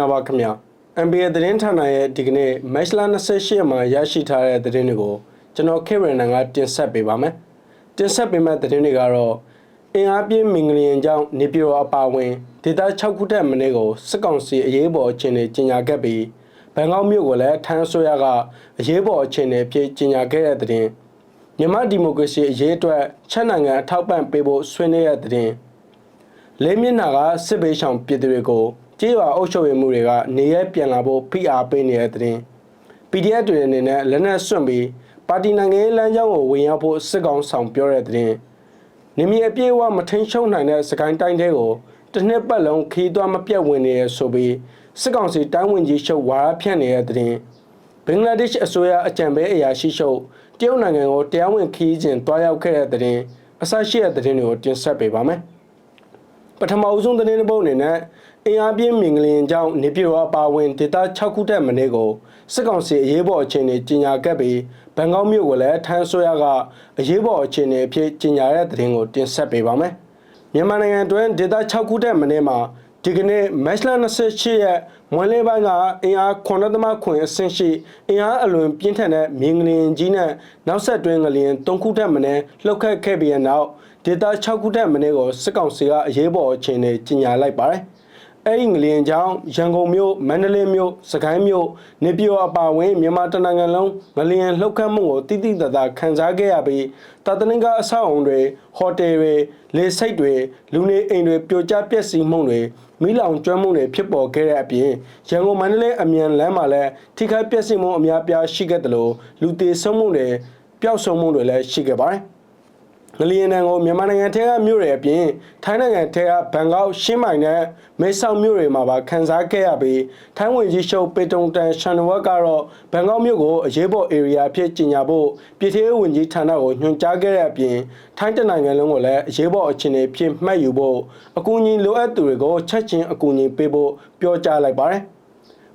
မင်္ဂလာပါခင်ဗျာ NBA သတင်းဌာနရဲ့ဒီကနေ့ match လ28ရက်မှာရရှိထားတဲ့သတင်းတွေကိုကျွန်တော်ခေရန်နန်ကတင်ဆက်ပေးပါမယ်တင်ဆက်ပေးမယ့်သတင်းတွေကတော့အင်အားပြင်းမင်္ဂလီယန်ကြောင့်နေပြည်တော်အပါအဝင်ဒေသ6ခုထက်မနည်းကိုစစ်ကောင်စီအရေးပေါ်အခြေအနေကြီးညာခဲ့ပြီးဘန်ကောက်မြို့ကိုလည်းထန်းဆိုရကအရေးပေါ်အခြေအနေဖြစ်ကြီးညာခဲ့တဲ့သတင်းမြန်မာဒီမိုကရေစီအရေးအတွက်ချက်နိုင်ငံအထောက်ပံ့ပေးဖို့ဆွေးနွေးတဲ့သတင်းလေးမျက်နှာကစစ်ဘေးရှောင်ပြည်သူတွေကို ကြေးရွာအုပ်ချုပ်ရေးမှုတွေကနေရဲပြန်လာဖို့ဖိအားပေးနေတဲ့သတင်း PDF တွေအနေနဲ့လက်နက်စွန့်ပြီးပါတီနိုင်ငံရေးလမ်းကြောင်းကိုဝင်ရောက်ဖို့စစ်ကောင်ဆောင်ပြောတဲ့သတင်းနေမြေအပြည့်အဝမထိန်ချုံနိုင်တဲ့စကိုင်းတိုင်းတဲကိုတစ်နှစ်ပတ်လုံးခီးသွွားမပြတ်ဝင်နေရဆိုပြီးစစ်ကောင်စီတိုင်းဝင်ကြီးရှုပ်ဝါရဖြန့်နေတဲ့သတင်းဘင်္ဂလားဒေ့ရှ်အစိုးရအကြံပေးအရာရှိရှုပ်တရုတ်နိုင်ငံကိုတရားဝင်ခီးကျင်တွားရောက်ခဲ့တဲ့သတင်းအစရှိတဲ့သတင်းတွေကိုတင်ဆက်ပေးပါမယ်ပထမအဦးဆုံးသတင်းတစ်ပုဒ်အနေနဲ့ အင်အားပြင်းမင်္ဂလင်ကြောင့်နေပြည်တော်အပါအဝင်ဒေသ6ခုထက်မနည်းကိုစစ်ကောင်စီအရေးပေါ်အခြေအနေကြီးညာခဲ့ပြီးဘန်ကောက်မြို့ကိုလည်းထန်းဆိုရကအရေးပေါ်အခြေအနေအဖြစ်ကြီးညာတဲ့သတင်းကိုတင်ဆက်ပေးပါမယ်။မြန်မာနိုင်ငံတွင်ဒေသ6ခုထက်မနည်းမှာဒီကနေ့မတ်လ28ရက်မွန်းလေးပိုင်းကအင်အား9.9ခွင်အဆင့်ရှိအင်အားအလွန်ပြင်းထန်တဲ့မြင်းငလင်ကြီးနဲ့နောက်ဆက်တွဲငလျင်3ခုထက်မနည်းလှုပ်ခတ်ခဲ့ပြီးနောက်ဒေသ6ခုထက်မနည်းကိုစစ်ကောင်စီကအရေးပေါ်အခြေအနေကြီးညာလိုက်ပါတယ်။ အဲ့ဒီငလျင်ကြောင့်ရန်ကုန်မြို့မန္တလေးမြို့စကိုင်းမြို့နေပြည်တော်အပါအဝင်မြန်မာတနိုင်ငံလုံးငလျင်လှုပ်ခတ်မှုကိုတိတိတသာခံစားခဲ့ရပြီးတာတနင်္ဂအဆောက်အုံတွေဟိုတယ်တွေလေဆိပ်တွေလူနေအိမ်တွေပြိုကျပျက်စီးမှုတွေမိလောင်ကျွမ်းမှုတွေဖြစ်ပေါ်ခဲ့တဲ့အပြင်ရန်ကုန်မန္တလေးအမြန်လမ်းမှာလည်းထိခိုက်ပျက်စီးမှုအများပြားရှိခဲ့တယ်လို့လူသေးဆုံးမှုတွေပျောက်ဆုံးမှုတွေလည်းရှိခဲ့ပါတယ် ငလျင်တန်ကိုမြန်မာနိုင်ငံထဲကမြို့တွေအပြင်ထိုင်းနိုင်ငံထဲကဘန်ကောက်ရှင်းမိုင်နဲ့မဲဆောက်မြို့တွေမှာပါခန်းစားခဲ့ရပြီးထိုင်းဝင်ကြီးရှုပ်ပေတုံတန်ရှန်နဝက်ကတော့ဘန်ကောက်မြို့ကိုအရေးပေါ် area ဖြစ်ကြီးညာဖို့ပြည်ထောင်ဝင်ကြီးဌာနကိုညွှန်ကြားခဲ့တဲ့အပြင်ထိုင်းတနိုင်ငံလုံးကိုလည်းအရေးပေါ်အခြေအနေဖြစ်မှတ်ယူဖို့အကူအညီလိုအပ်သူတွေကိုချက်ချင်းအကူအညီပေးဖို့ပြောကြားလိုက်ပါတယ်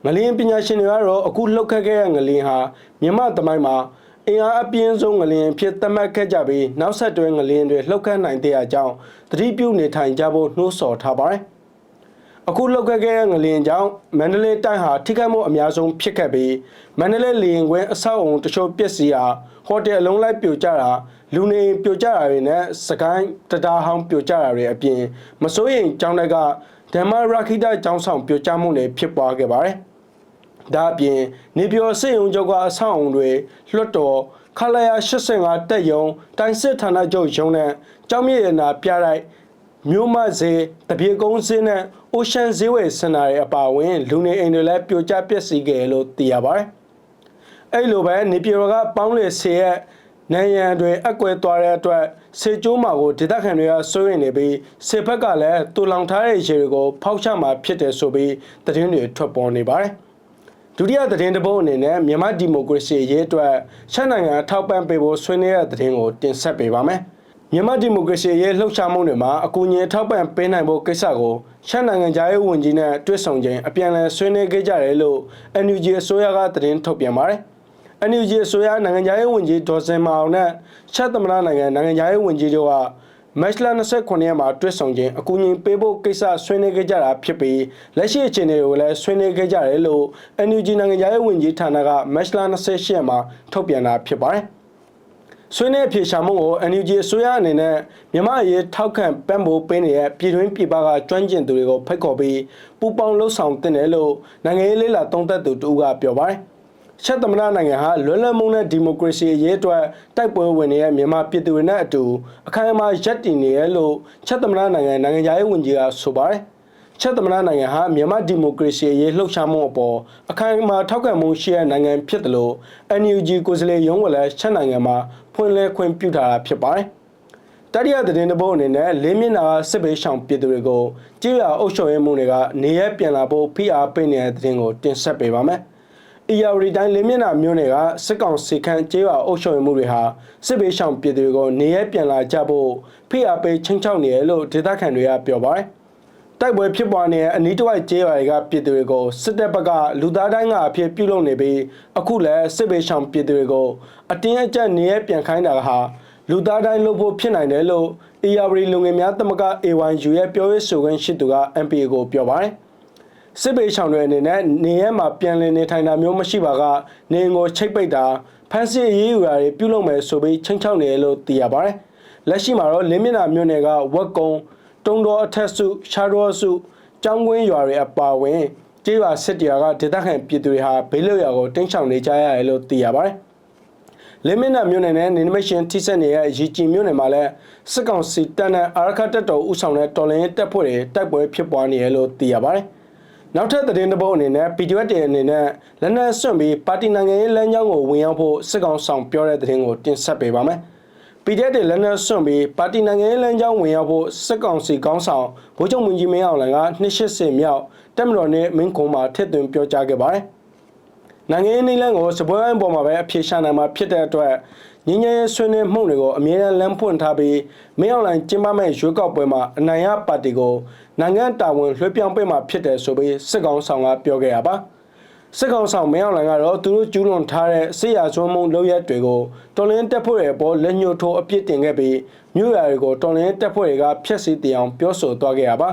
ငလျင်ပညာရှင်တွေကတော့အခုလှုပ်ခတ်ခဲ့တဲ့ငလျင်ဟာမြန်မာတမိုင်းမှာ အင်အားအပြင်းဆုံးငလျင်ဖြစ်သတ်မှတ်ခဲ့ကြပြီးနောက်ဆက်တွဲငလျင်တွေလှုပ်ခတ်နိုင်တဲ့အကြောင်းသတိပြုနေထိုင်ကြဖို့နှိုးဆော်ထားပါတယ်။အခုလှုပ်ခတ်ခဲ့တဲ့ငလျင်ကြောင့်မန္တလေးတိုင်းဟာထိခိုက်မှုအများဆုံးဖြစ်ခဲ့ပြီးမန္တလေးလေရင်ကွင်းအဆောက်အုံတချို့ပျက်စီးတာဟိုတယ်အလုံးလိုက်ပြိုကျတာလူနေပြိုကျတာတွေနဲ့စကိုင်းတတားဟောင်းပြိုကျတာတွေအပြင်မစိုးရင်ကျောင်းတွေကဓမ္မရခိတကျောင်းဆောင်ပြိုကျမှုတွေဖြစ်ပွားခဲ့ပါတယ်။ ဒါအပြင်နေပြောစစ်ရုံချုပ်ကအဆောက်အုံတွေလွတ်တော်ခလာယာ85တက်ယုံတိုင်းစစ်ဌာနချုပ်ရုံးနဲ့ကျောင်းမြေရနာပြလိုက်မြို့မဈေးတပြေကုန်းဈေးနဲ့အိုရှန်ဈေးဝယ်စင်တာတွေအပါအဝင်လူနေအိမ်တွေလည်းပြိုကျပျက်စီးခဲ့လို့သိရပါတယ်။အဲ့လိုပဲနေပြည်တော်ကပေါင်းလေဆေးရဲ့နိုင်ရန်တွေအကွဲသွားတဲ့အတွက်စေကျိုးမာကိုဒေသခံတွေကစိုးရိမ်နေပြီးစေဘက်ကလည်းတူလောင်ထားတဲ့ရေတွေကိုဖောက်ချမှာဖြစ်တယ်ဆိုပြီးသတင်းတွေထွက်ပေါ်နေပါတယ်။ ဒုတိယသတင်းတစ်ပုဒ်အနေနဲ့မြန်မာဒီမိုကရေစီရေးအတွက်ရှမ်းနိုင်ငံထောက်ပံ့ပေးဖို့ဆွေးနွေးတဲ့သတင်းကိုတင်ဆက်ပေးပါမယ်။မြန်မာဒီမိုကရေစီရေးလှုပ်ရှားမှုတွေမှာအကူအညီထောက်ပံ့ပေးနိုင်ဖို့ကိစ္စကိုရှမ်းနိုင်ငံသားရေးဝန်ကြီးနဲ့တွေ့ဆုံချိန်အပြန်အလှန်ဆွေးနွေးခဲ့ကြတယ်လို့ NUG အစိုးရကသတင်းထုတ်ပြန်ပါတယ်။ NUG အစိုးရနိုင်ငံသားရေးဝန်ကြီးဒေါ်စင်မာအောင်နဲ့ရှမ်းသမ္မတနိုင်ငံနိုင်ငံသားရေးဝန်ကြီးတို့က မတ်လ29ရက်မှာတွဲဆောင်ခြင်းအကူအညီပေးဖို့ကိစ္စဆွေးနွေးခဲ့ကြတာဖြစ်ပြီးလက်ရှိအခြေအနေကိုလည်းဆွေးနွေးခဲ့ကြတယ်လို့ NUG နိုင်ငံသားရေးဝန်ကြီးဌာနကမတ်လ28ရက်မှာထုတ်ပြန်တာဖြစ်ပါတယ်။ဆွေးနွေးဖြေရှာမှုကို NUG အစိုးရအနေနဲ့မြန်မာအရေးထောက်ခံပံ့ပိုးပေးနေတဲ့ပြည်တွင်းပြည်ပကကျွမ်းကျင်သူတွေကိုဖိတ်ခေါ်ပြီးပူးပေါင်းလှုပ်ဆောင်တင်တယ်လို့နိုင်ငံရေးလေးလာသုံးသပ်သူတူကပြောပါတယ်။ ချက်သမ္မတနိုင်ငံဟာလွတ်လပ်မှုနဲ့ဒီမိုကရေစီအရေးအတွက်တိုက်ပွဲဝင်နေတဲ့မြန်မာပြည်သူတွေနဲ့အတူအခိုင်အမာရပ်တည်နေရလို့ချက်သမ္မတနိုင်ငံနိုင်ငံရေးဝန်ကြီးကဆိုပါတယ်ချက်သမ္မတနိုင်ငံဟာမြန်မာဒီမိုကရေစီအရေးလှုပ်ရှားမှုအပေါ်အခိုင်အမာထောက်ခံမှုရှိတဲ့နိုင်ငံဖြစ်တယ်လို့ NUG ကိုယ်စားလှယ်ရုံးကလည်းချက်နိုင်ငံမှာဖွင့်လှစ်ခွင့်ပြုထားတာဖြစ်ပါတယ်တတိယသတင်းတစ်ပုဒ်အနေနဲ့လေးမျက်နှာစစ်ဘေးရှောင်ပြည်သူတွေကိုကြေးရအုပ်ချုပ်ရေးမှုတွေကနေရပြန်လာဖို့ဖိအားပေးနေတဲ့သတင်းကိုတင်ဆက်ပေးပါမယ်။။ ERD တိုင်းလင်းမျက်နှာမြို့နယ်ကစစ်ကောင်စီခန့်ကျေးရွာအုပ်ချုပ်မှုတွေဟာစစ်ဘေးရှောင်ပြည်သူတွေကိုနေရပြန်လာကြဖို့ဖိအားပေးချင်းချောက်နေတယ်လို့ဒေသခံတွေကပြောပါတယ်။တိုက်ပွဲဖြစ်ပွားနေတဲ့အနီးတစ်ဝိုက်ကျေးရွာတွေကပြည်သူတွေကိုစစ်တပ်ဘက်ကလူသားတိုင်းကအဖြစ်ပြုလုပ်နေပြီးအခုလည်းစစ်ဘေးရှောင်ပြည်သူတွေကိုအတင်းအကျပ်နေရပြန်ခိုင်းတာဟာလူသားတိုင်းလုပ်ဖို့ဖြစ်နိုင်တယ်လို့ ERD လူငယ်များသမဂ္ဂ A1U ရဲ့ပြောရေးဆိုခွင့်ရှိသူက MPA ကိုပြောပါတယ်။ စစ်ပေးဆောင်တွေအနေနဲ့နေရဲမှာပြန်လည်နေထိုင်တာမျိုးမရှိပါကနေငိုချိတ်ပိတ်တာဖမ်းဆီးအရေးယူတာတွေပြုလုပ်မယ်ဆိုပြီးချင်းချောက်နေတယ်လို့သိရပါတယ်လက်ရှိမှာတော့လင်းမျက်နှာမြို့နယ်ကဝက်ကုံတုံတော်အထက်စုရှားတော်စုကျောင်းကွင်းရွာတွေအပါအဝင်ကျေးရွာစစ်တရားကဒေသခံပြည်သူတွေဟာဘေးလွတ်ရာကိုတင်းချောင်နေကြရတယ်လို့သိရပါတယ်လင်းမင်းနာမြို့နယ်နဲ့နေနမရှင်ထိစက်နေရဲ့ရီချီမြို့နယ်မှာလည်းစစ်ကောင်စီတပ်နဲ့အာရခတက်တော်ဥဆောင်တဲ့တော်လင်းတပ်ဖွဲ့တွေတိုက်ပွဲဖြစ်ပွားနေရလို့သိရပါတယ်။ နောက်ထပ်သတင်းတစ်ပုဒ်အနေနဲ့ PDF တွေအနေနဲ့လက်နက်စွန့်ပြီးပါတီနိုင်ငံရေးလမ်းကြောင်းကိုဝင်ရောက်ဖို့စစ်ကောင်ဆောင်ပြောတဲ့သတင်းကိုတင်ဆက်ပေးပါမယ်။ PDF တွေလက်နက်စွန့်ပြီးပါတီနိုင်ငံရေးလမ်းကြောင်းဝင်ရောက်ဖို့စစ်ကောင်စီကောင်းဆောင်ဗိုလ်ချုပ်မင်းကြီးမင်းအောင်လှိုင်က280မြောက်တက်မတော်နဲ့မင်းကုံမှာထည့်သွင်းပြောကြားခဲ့ပါတယ်။ နိုင်ငံရေးနည်းလမ်းကိုစပွဲပိုင်းပေါ်မှာပဲအဖြေရှာနိုင်မှာဖြစ်တဲ့အတွက်ငင်းငယ်ဆွေးနွေးမှုတွေကိုအမြဲတမ်းလမ်းဖွင့်ထားပြီးမင်းအောင်လှိုင်ကျင်းပမဲ့ရွေးကောက်ပွဲမှာအနိုင်ရပါတီကိုနိုင်ငံတာဝန်လွှဲပြောင်းပေးမှာဖြစ်တယ်ဆိုပြီးစစ်ကောင်ဆောင်ကပြောခဲ့ရပါစစ်ကောင်ဆောင်မင်းအောင်လှိုင်ကတော့သူတို့ကျူးလွန်ထားတဲ့စစ်ရာဇဝမှုလုပ်ရက်တွေကိုတော်လင်းတက်ဖွဲ့ရဲ့ပေါ်လက်ညှိုးထိုးအပြစ်တင်ခဲ့ပြီးမြို့ရတွေကိုတော်လင်းတက်ဖွဲ့တွေကဖျက်ဆီးတင်အောင်ပြောဆိုသွားခဲ့ရပါ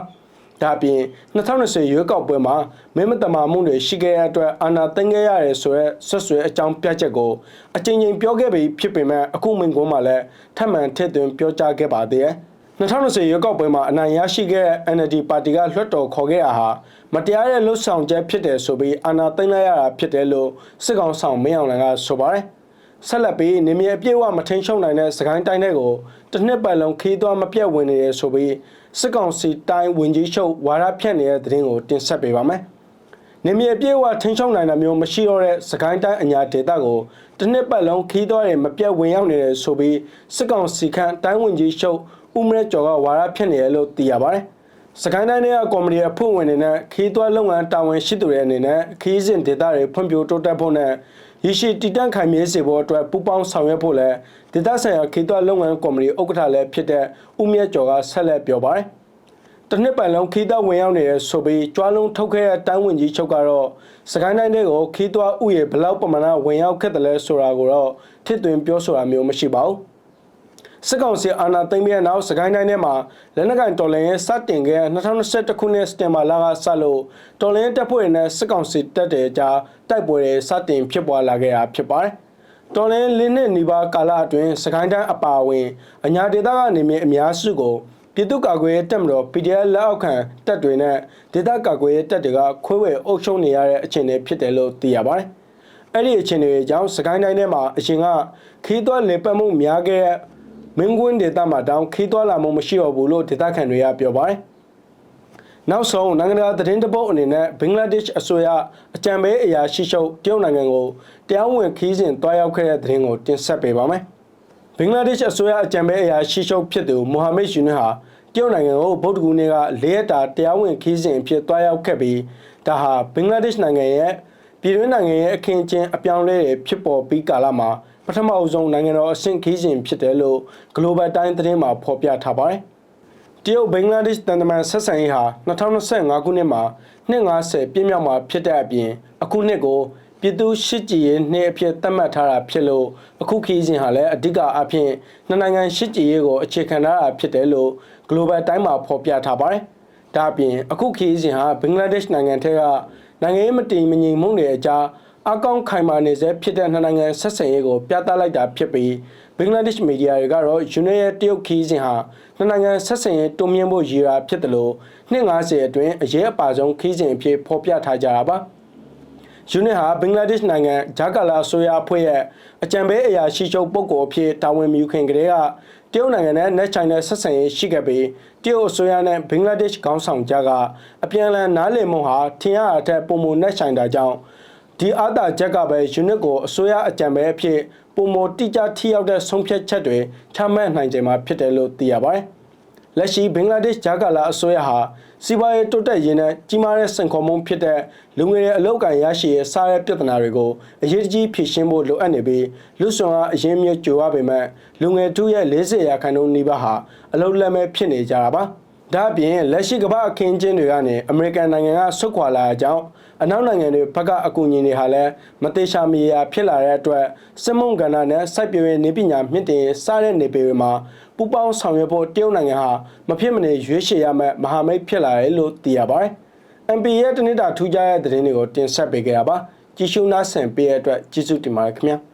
ဒါပြင်2020ရွေးကောက်ပွဲမှာမင်းမတမာမှုတွေရှိခဲ့ရတဲ့အတွက်အာဏာသိမ်းခဲ့ရတယ်ဆိုရက်ဆွဆွဲအကြောင်းပြချက်ကိုအကြိမ်ကြိမ်ပြောခဲ့ပြီးဖြစ်ပေမဲ့အခုမင်းကုန်းမှာလည်းထပ်မံထည့်သွင်းပြောကြားခဲ့ပါသေးတယ်2020ရွေးကောက်ပွဲမှာအနိုင်ရရှိခဲ့တဲ့ NLD ပါတီကလွှတ်တော်ခေါ်ခဲ့တာဟာမတရားတဲ့လှုပ်ဆောင်ချက်ဖြစ်တယ်ဆိုပြီးအာဏာသိမ်းလိုက်ရတာဖြစ်တယ်လို့စစ်ကောင်ဆောင်မင်းအောင်လှိုင်ကဆိုပါတယ်ဆက်လက်ပြီးနေမြေအပြည့်အဝမထိန်ချုံနိုင်တဲ့စကိုင်းတိုင်းတွေကိုတစ်နှစ်ပတ်လုံးခီးသွွားမပြတ်ဝင်နေရဆိုပြီး စစ်ကောင်စီတိုင်းဝင်ကြီးချုပ်ဝါရဖြန့်နေတဲ့သတင်းကိုတင်ဆက်ပေးပါမယ်။နေမြေအပြည့်အဝထိန်ချုံနိုင်တာမျိုးမရှိတော့တဲ့စကိုင်းတိုင်းအညာဒေသကိုတစ်နှစ်ပတ်လုံးခီးသွွားတွေမပြတ်ဝင်ရောက်နေတယ်ဆိုပြီးစစ်ကောင်စီခန့်တိုင်းဝင်ကြီးချုပ်ဦးမရဲကျော်ကဝါရဖြန့်နေတယ်လို့သိရပါတယ်။ စကိုင်းတိုင်းရဲ့ကော်မတီအဖွဲ့ဝင်တွေနဲ့ခီးသွွားလုပ်ငန်းတာဝန်ရှိသူတွေအနေနဲ့ခီးစဉ်ဒေသတွေဖွံ့ဖြိုးတိုးတက်ဖို့နဲ့ရရှိတည်တံ့ခိုင်မြဲစေဖို့အတွက်ပူးပေါင်းဆောင်ရွက်ဖို့လည်းဒေသဆိုင်ရာခေတ္တလုပ်ငန်းကော်မတီဥက္ကဋ္ဌလည်းဖြစ်တဲ့ဦးမြတ်ကျော်ကဆက်လက်ပြောပါတယ်။တစ်နှစ်ပတ်လုံးခေတ္တဝင်ရောက်နေတဲ့ဆိုပြီးကြွားလုံးထုတ်ခဲ့တဲ့တိုင်းဝင်ကြီးချုပ်ကတော့စကိုင်းတိုင်းတွေကိုခေတ္တဥယေဘလောက်ပမာဏဝင်ရောက်ခဲ့တယ်လဲဆိုတာကိုတော့ထစ်သွင်းပြောဆိုတာမျိုးမရှိပါဘူး။ စစ်ကောင်စီအာဏာသိမ်းပြီးတဲ့နောက်စကိုင်းတိုင်းထဲမှာလက်နက်ကင်တော်လှန်ရေးစတင်ခဲ့2021ခုနှစ်စတင်မာလာကစလို့တော်လှန်ရေးတပ်ဖွဲ့တွေနဲ့စစ်ကောင်စီတပ်တွေကြားတိုက်ပွဲတွေစတင်ဖြစ်ပွားလာခဲ့တာဖြစ်ပါတယ်။တော်လှန်ရေးလေးနှစ်နီးပါးကာလအတွင်းစကိုင်းတိုင်းအပါအဝင်အညာဒေသကနေမြေအများစုကိုပြည်သူ့ကာကွယ်ရေးတပ်မတော် PDF လက်အောက်ခံတပ်တွေနဲ့ဒေသကာကွယ်ရေးတပ်တွေကခွဲဝေအုပ်ချုပ်နေရတဲ့အခြေအနေဖြစ်တယ်လို့သိရပါတယ်။အဲ့ဒီအခြေအနေကြောင့်စကိုင်းတိုင်းထဲမှာအရင်ကခီးသွွားလေပတ်မှုများခဲ့တဲ့ မင်းကွင်းဒေသမှာတောင်ခီးသွွာလာမှုမရှိတော့ဘူးလို့ဒေသခံတွေကပြောပါတယ်။နောက်ဆုံးနိုင်ငံတကာသတင်းတပုတ်အနေနဲ့ဘင်္ဂလားဒေ့ရှ်အစိုးရအကြံပေးအရာရှိချုပ်တရုတ်နိုင်ငံကိုတရားဝင်ခီးစဉ်တွားရောက်ခဲ့တဲ့သတင်းကိုတင်ဆက်ပေးပါမယ်။ဘင်္ဂလားဒေ့ရှ်အစိုးရအကြံပေးအရာရှိချုပ်ဖြစ်သူမိုဟာမက်ယူနစ်ဟာတရုတ်နိုင်ငံကိုဗုဒ္ဓဂူနေ့က၄ရက်တာတရားဝင်ခီးစဉ်အဖြစ်တွားရောက်ခဲ့ပြီးဒါဟာဘင်္ဂလားဒေ့ရှ်နိုင်ငံရဲ့ပြည်တွင်းနိုင်ငံရဲ့အခင်းအကျင်းအပြောင်းလဲတွေဖြစ်ပေါ်ပြီးကာလမှာ ပထမအဆုံးနိုင်ငံတော်အဆင့်ခီးစဉ်ဖြစ်တယ်လို့ Global Times သတင်းမှာဖော်ပြထားပါတယ်။တရုတ်ဘင်္ဂလားဒေ့ရှ်တန်တမန်ဆက်ဆံရေးဟာ2025ခုနှစ်မှာ250ပြည့်မြောက်မှာဖြစ်တဲ့အပြင်အခုနှစ်ကိုပြည်သူရှစ်ကြည်ရေးနှစ်အဖြစ်သတ်မှတ်ထားတာဖြစ်လို့အခုခီးစဉ်ဟာလည်းအဓိကအဖြစ်နှစ်နိုင်ငံရှစ်ကြည်ရေးကိုအခြေခံထားတာဖြစ်တယ်လို့ Global Times မှာဖော်ပြထားပါတယ်။ဒါအပြင်အခုခီးစဉ်ဟာဘင်္ဂလားဒေ့ရှ်နိုင်ငံထက်ကနိုင်ငံရေးမတည်မငြိမ်မှုတွေအကြား အကောင့်ခိုင်မာနေစေဖြစ်တဲ့နှစ်နိုင်ငံဆက်ဆံရေးကိုပြသလိုက်တာဖြစ်ပြီးဘင်္ဂလားဒေ့ရှ်မီဒီယာတွေကတော့ယူနီရဲ့တရုတ်ခီးစဉ်ဟာနှစ်နိုင်ငံဆက်ဆံရေးတုံ့ပြန်ဖို့ရည်ရွယ်ဖြစ်တယ်လို့250အတွင်းအရေးအပါဆုံးခီးစဉ်အဖြစ်ဖော်ပြထားကြတာပါယူနစ်ဟာဘင်္ဂလားဒေ့ရှ်နိုင်ငံဂျာကာလာဆိုယာအဖွဲ့ရဲ့အကြံပေးအရာရှိချုပ်ပုဂ္ဂိုလ်အဖြစ်တာဝန်ယူခင်ကတည်းကတရုတ်နိုင်ငံနဲ့ net china ဆက်ဆံရေးရှိခဲ့ပြီးတရုတ်အစိုးရနဲ့ဘင်္ဂလားဒေ့ရှ်ခေါင်းဆောင်ကြားကအပြန်အလှန်နားလည်မှုဟာထင်ရတဲ့အထက်ပုံမ net china ကြောင့် ဒီအားသာချက်ကပဲယူနစ်ကိုအစိုးရအကြံပေးအဖြစ်ပုံမတိကျထိရောက်တဲ့ဆုံးဖြတ်ချက်တွေချမှတ်နိုင်ကြမှာဖြစ်တယ်လို့သိရပါတယ်။လက်ရှိဘင်္ဂလားဒေ့ရှ်ဂျာကာလာအစိုးရဟာစီးပွားရေးတိုးတက်ရေးနဲ့ကြီးမားတဲ့စံခေါ်မှုဖြစ်တဲ့လူငယ်ရဲ့အလောက်ကန်ရရှိရေးစားရပြဿနာတွေကိုအရေးကြီးဖြေရှင်းဖို့လိုအပ်နေပြီးလူဆွမ်းအားအရင်မြင့်ကြိုရပေမဲ့လူငယ်ထုရဲ့40ရာခိုင်နှုန်းနီးပါးဟာအလောက်လက်မဲ့ဖြစ်နေကြတာပါ။ ဒါ့အပြင်လက်ရှိကမ္ဘာအခင်းကျင်းတွေကနေအမေရိကန်နိုင်ငံကဆွတ်ခွာလာတဲ့အကြောင်းအနောက်နိုင်ငံတွေဘက်ကအကူအညီတွေဟာလည်းမသေးချာမီယာဖြစ်လာတဲ့အတွက်စစ်မုံကဏ္ဍနဲ့စိုက်ပျိုးရေးနေပညာမြင့်တင်စားတဲ့နေပေတွေမှာပူပေါင်းဆောင်ရွက်ဖို့တရုတ်နိုင်ငံဟာမဖြစ်မနေရွေးချယ်ရမယ့်မဟာမိတ်ဖြစ်လာတယ်လို့သိရပါတယ်။ MP ရဲ့တနစ်တာထူးခြားတဲ့သတင်းတွေကိုတင်ဆက်ပေးခဲ့တာပါကြည့်ရှုနားဆင်ပေးတဲ့အတွက်ကျေးဇူးတင်ပါတယ်ခင်ဗျာ